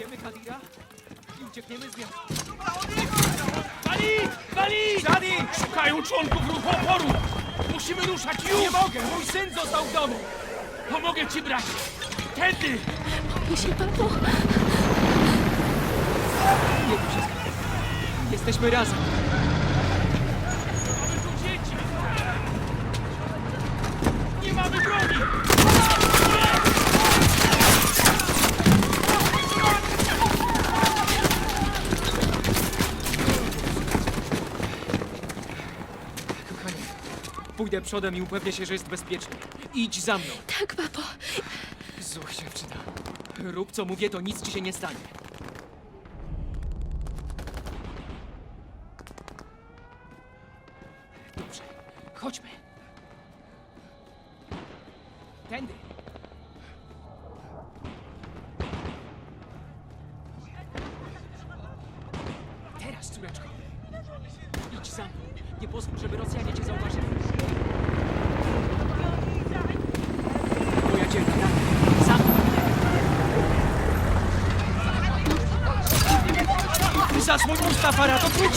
Znajdziemy Kadira i uciekniemy z miasta. Wali! Wali! Kadi! Szukają członków ruchu oporu! Musimy ruszać już! Nie mogę! Mój syn został w domu! Pomogę ci, bracie! Tędy! Boję się, papo. Nie bój się. Jesteśmy razem. Mamy tu dzieci! Nie mamy broni! Kochanie, pójdę przodem i upewnię się, że jest bezpiecznie. Idź za mną. Tak, papo. Zuch przyda. Rób co mówię, to nic ci się nie stanie.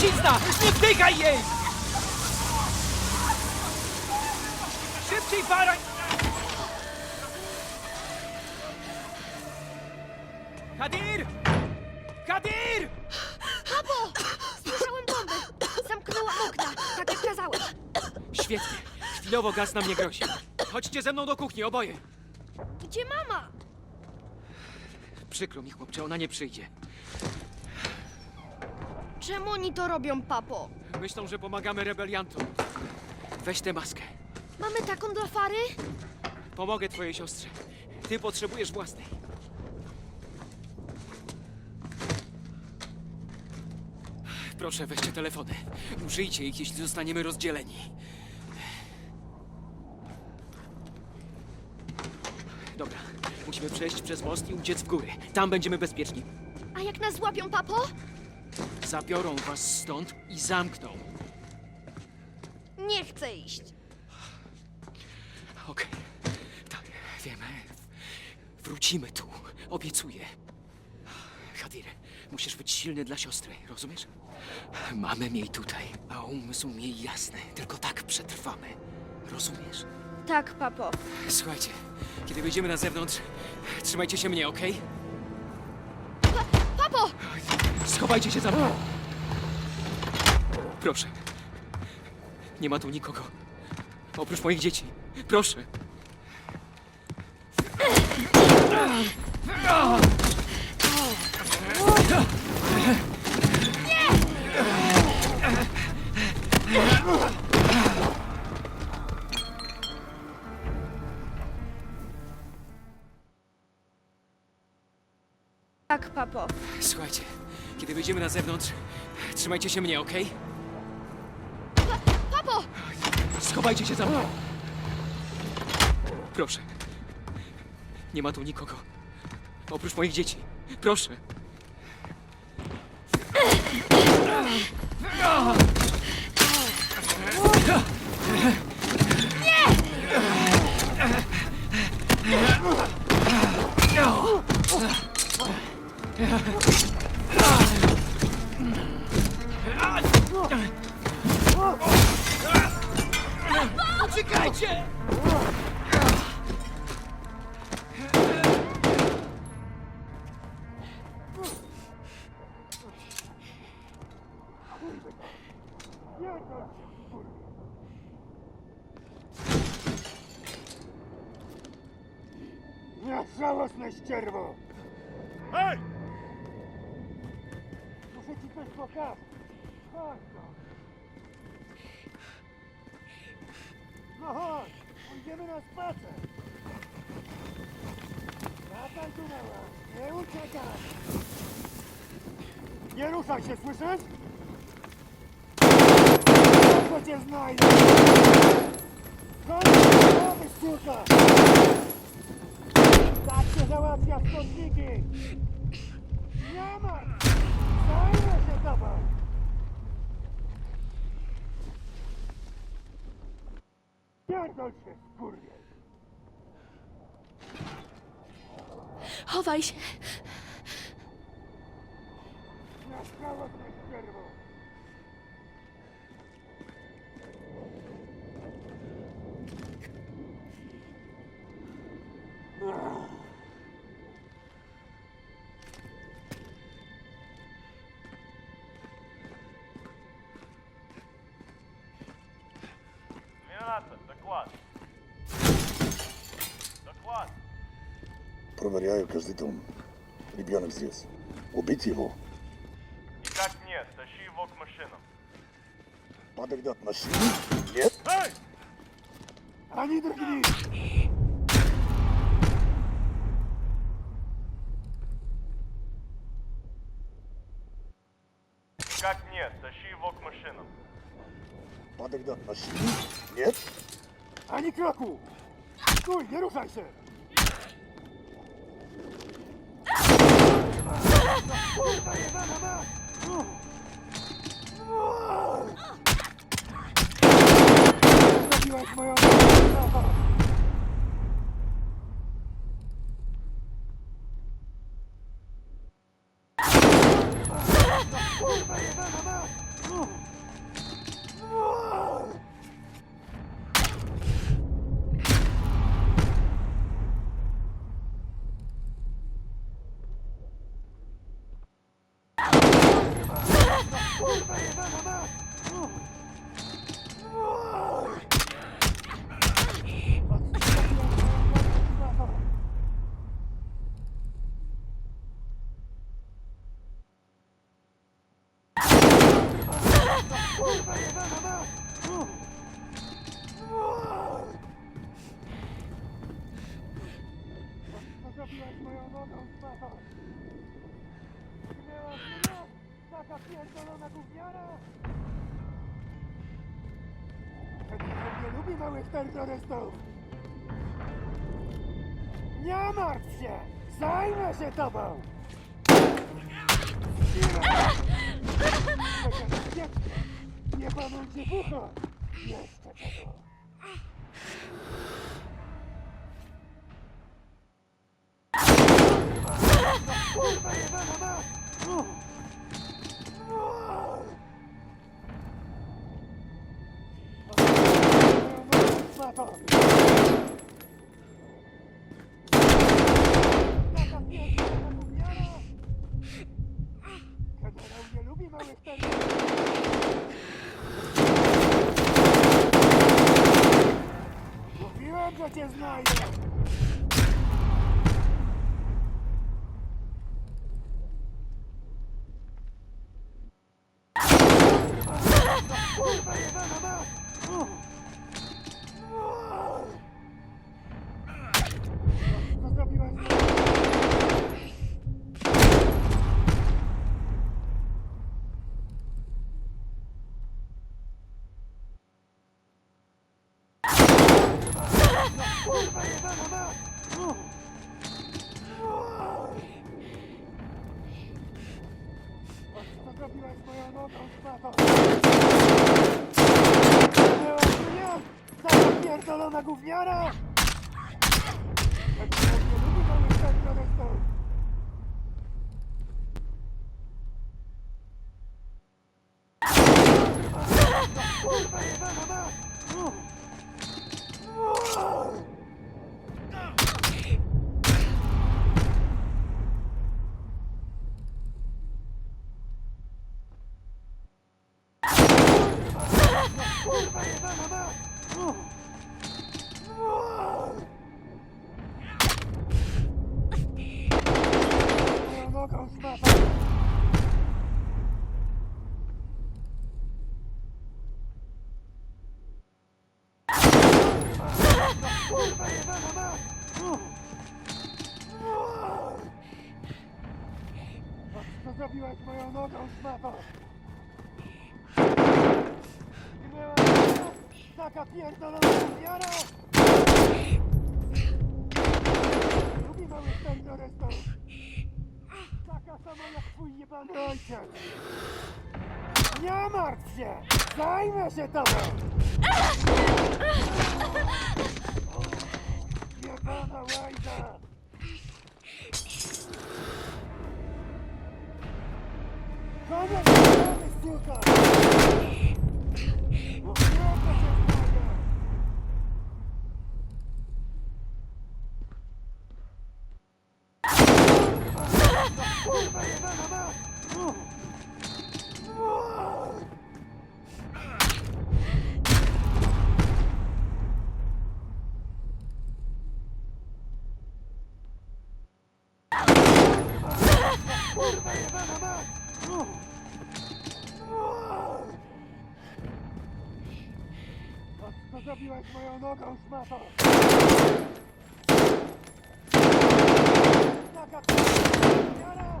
Trucizna! Nie wdychaj jej! Szybciej, Fara! Kadir! Kadir! Papo! Słyszałem bomby. Zamknęłam okna, tak jak kazałeś. Świetnie. Chwilowo gaz nam nie grozi. Chodźcie ze mną do kuchni, oboje. Gdzie mama? Przykro mi, chłopcze, ona nie przyjdzie. Czemu oni to robią, papo? Myślą, że pomagamy rebeliantom. Weź tę maskę. Mamy taką dla Fary? Pomogę twojej siostrze. Ty potrzebujesz własnej. Proszę, weźcie telefony. Użyjcie ich, jeśli zostaniemy rozdzieleni. Dobra, musimy przejść przez most i uciec w góry. Tam będziemy bezpieczni. A jak nas złapią, papo? Zabiorą was stąd i zamkną. Nie chcę iść. Okej, tak, wiemy. Wrócimy tu, obiecuję. Hadir, musisz być silny dla siostry, rozumiesz? Mamy jej tutaj, a umysł jej jasny. Tylko tak przetrwamy. Rozumiesz? Tak, papo. Słuchajcie, kiedy wyjdziemy na zewnątrz, trzymajcie się mnie, okej? Schowajcie się za mną! Proszę. Nie ma tu nikogo. Oprócz moich dzieci. Proszę. Tak, zewnątrz, trzymajcie się mnie, okej? Papo! Schowajcie się za mną! Proszę. Nie ma tu nikogo. Oprócz moich dzieci. Proszę. Uciekajcie! Nie żałosne ścierwo! Hej! Muszę ci coś pokazać. No. Chodź, pójdziemy na spacer. Wracaj tu nie uciekaj. Nie ruszaj się, słyszysz? Tylko cię znajdę. Chodź, chodź, suka. Tak się załatwia skądniki! Nie ma! Zajmę się tobą! Pierdol się, skurwiel! Chowaj się! Na skałach na ścierwo! Доклад. Доклад. Проверяю каждый дом. Ребенок здесь. Убить его? Никак нет, тащи его к машинам. Подогнать машину? Нет? Эй! Ani drgni! Никак нет, тащи его к машинам. Подогнать машину? Нет? Ani kroku! Stój, nie ruszaj się! Kurwa jebana mać! Zabiłaś moją terrorystów! Nie martw się! Zajmę się tobą! Nie panujcie w ucho! Jeszcze tego! Kurwa jebana mać! Szmato! Pierdolona gówniara! Jak nie lubi małych terrorystów! Kurwa jebana! Kurwa Co zrobiłaś moją nogą, szmato? Była taka pierdolona gówniara! Lubi małych terrorystów! Taka sama jak twój jebany ojciec! Nie martw się! Zajmę się tobą! Jebana łajza! Z moją nogą, szmato? Taka Jara!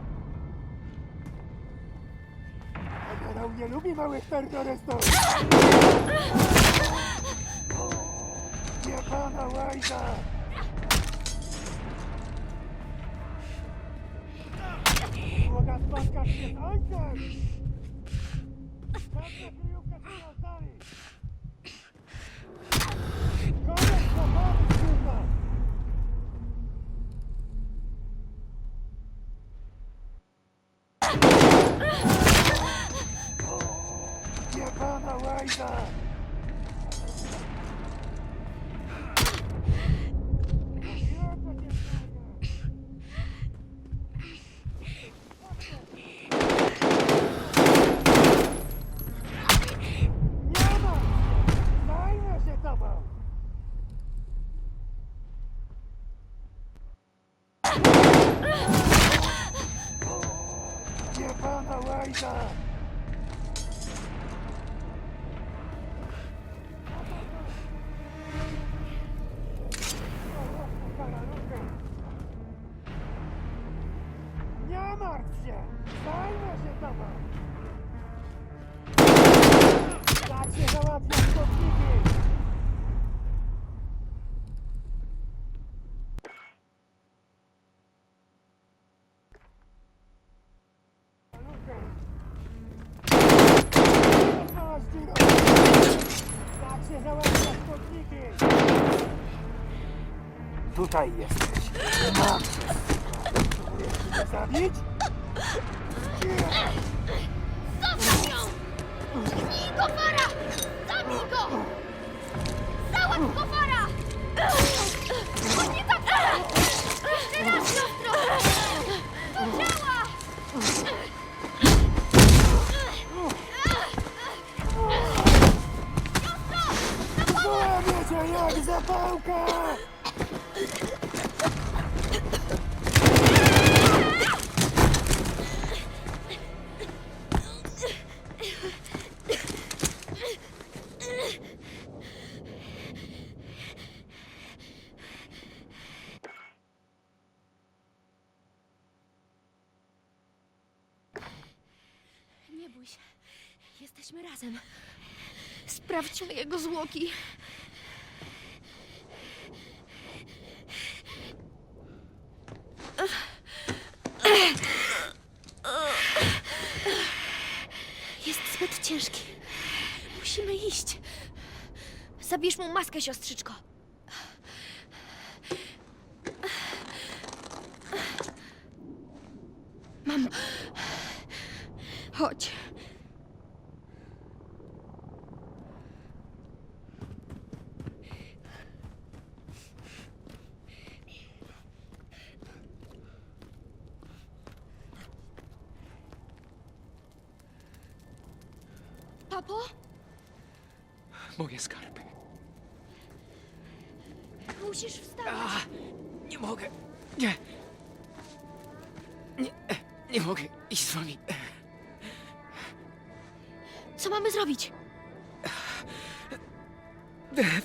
Generał nie lubi małych terrorystów! Jebana łajza! Mogę spotkać się z ojcem! Jebana łajza! Nie martw się! Zajmę się tobą! Tak się załatwia szkodniki! Tutaj jesteś! Zostaw ją! I kofara! Zabij go! Załatw kofara! Bój się. Jesteśmy razem. Sprawdźmy jego zwłoki. Jest zbyt ciężki. Musimy iść. Zabierz mu maskę, siostrzyczko. Chodź. Papo? Moje skarby. Musisz wstać. A, nie mogę. Nie. Nie, nie mogę iść z wami. Mamy zrobić?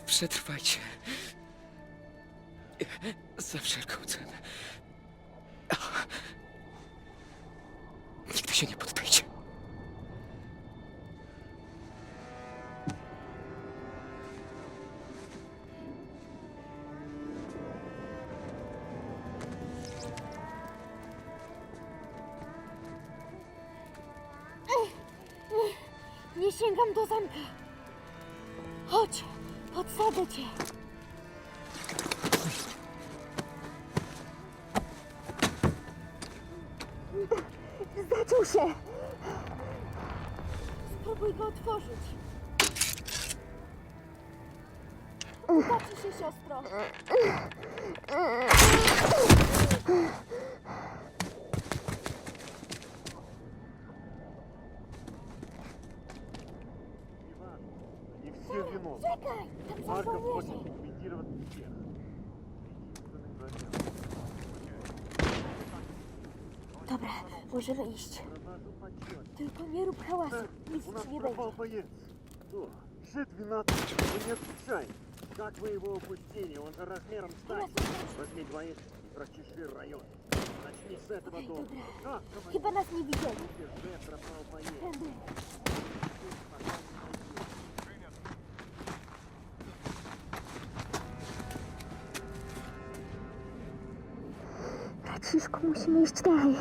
Przetrwajcie. Za wszelką cenę. Nigdy się nie poddajcie. Sięgam do zamka. Chodź, podsadzę cię. Zaczął się! Spróbuj go otworzyć. Uda ci się, siostro. Tam są Марков żołnierze. хочет ликвидировать всех. Dobra, możemy iść. Tylko nie rób hałasu. Nic У нас ci nie пропал będzie. боец. Что? Ж-12, вы не отвечаете. Как вы его упустили? Он же размером с танк. Возьми двоих и прочеши район. Начни с этого Okej, дома. dobra. Как? Chyba nas nie widzieli. Ж пропал боец. Tędy. Franciszku, musimy iść dalej.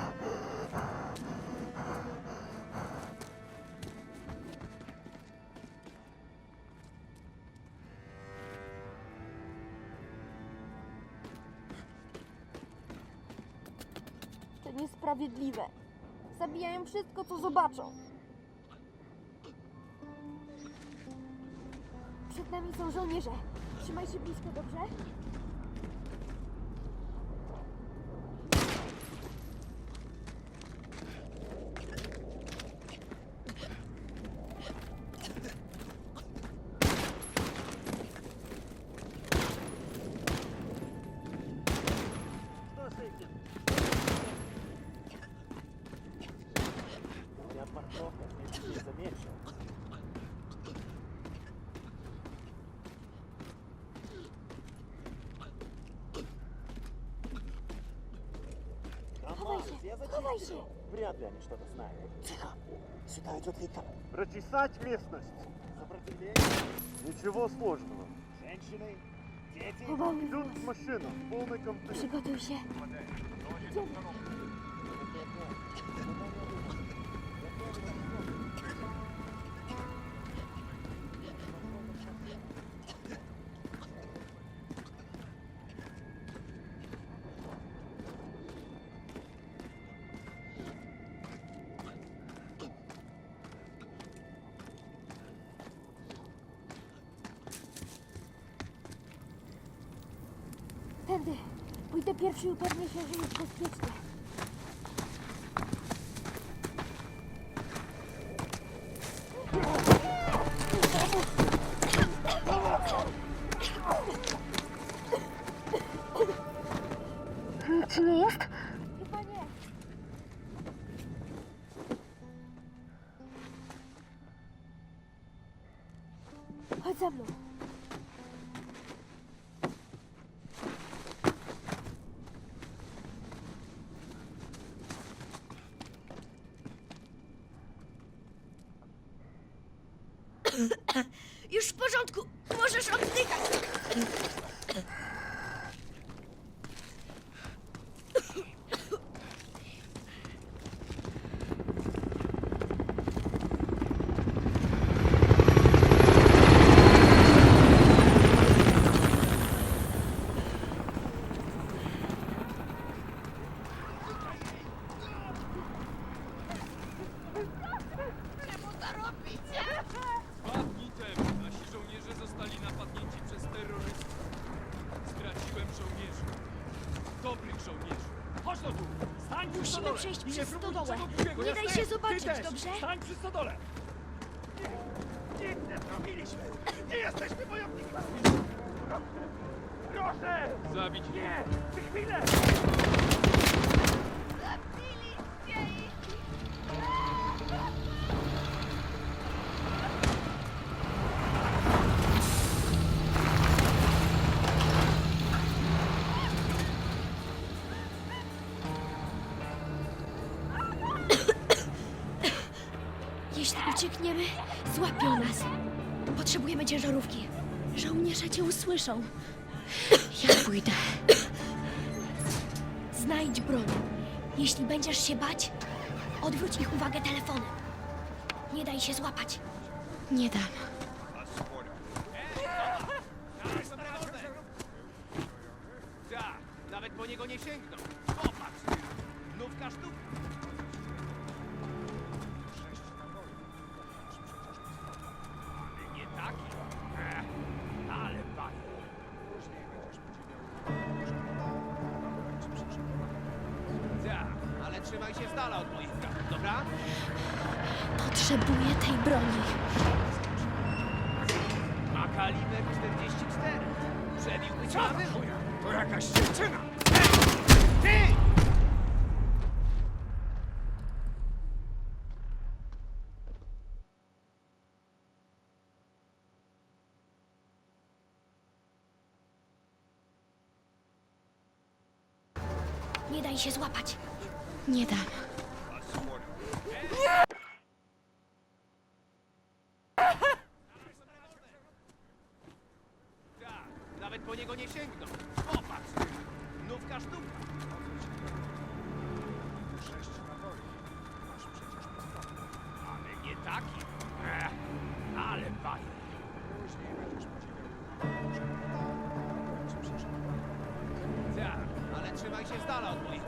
To niesprawiedliwe. Zabijają wszystko, co zobaczą. Przed nami są żołnierze. Trzymaj się blisko, dobrze? вообще? Вряд ли они что-то знают. Тихо! Сюда идет река. Прочесать местность. Сопротивление. Ничего сложного. Женщины, дети. Идут в машину в полной комплекте. Уже. Идем. Pójdę pierwszy i upewnię się, że jest bezpiecznie. Nic nie jest? Uciekniemy, złapią nas. Potrzebujemy ciężarówki. Żołnierze cię usłyszą. Ja pójdę. Znajdź broń. Jeśli będziesz się bać, odwróć ich uwagę telefonem. Nie daj się złapać. Nie dam. Nawet po niego nie sięgną. Popatrz! Nówka sztuk. Potrzebuję tej broni. Ma kaliber 44. Przebiłby cię na wybór. To jakaś dziewczyna! Ty! Nie daj się złapać. Nie dam. Tak, nawet po niego nie sięgną. Popatrz! Nówka sztuka. Ale nie taki. Ech, ale bajer. Tak, ale trzymaj się z dala od moich.